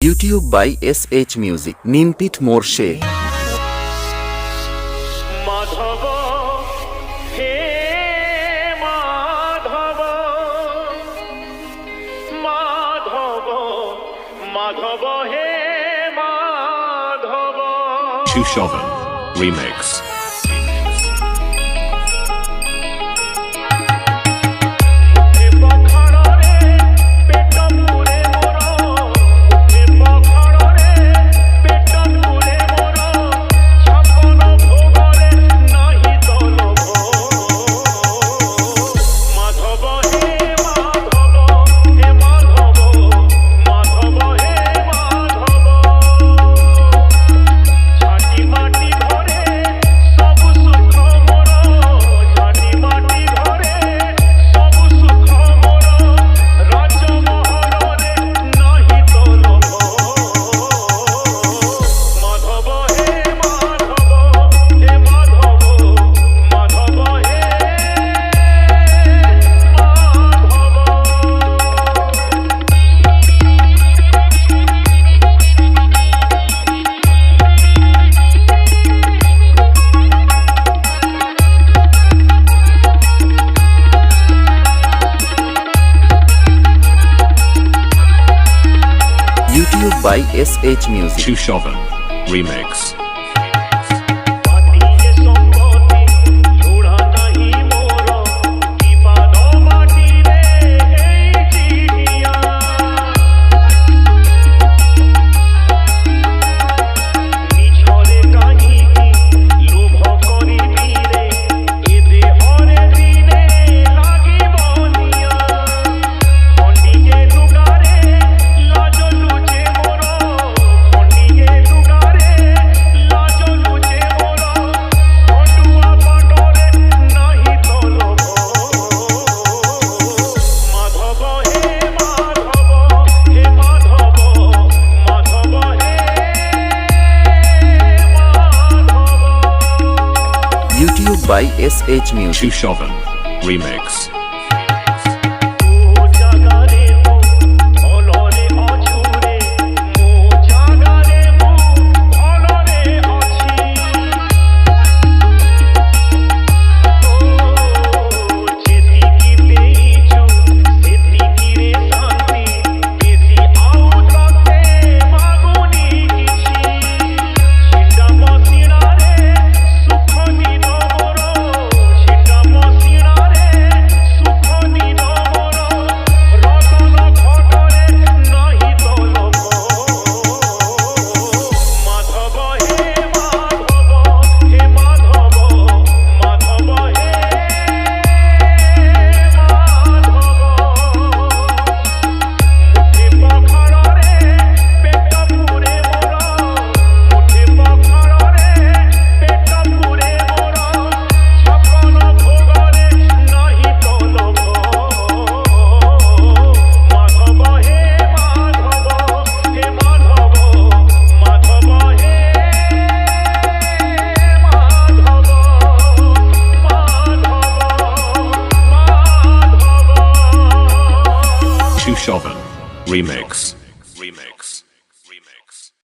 YouTube by S H music নিমপিট মোর্শে মাধব হে মাধব মাধব মাধব হে Madhab. Sushobhan remix by SH Music. Shushovan. Remix. by SH Music. Shushovan. Remix. Beethoven. Remix. Remix.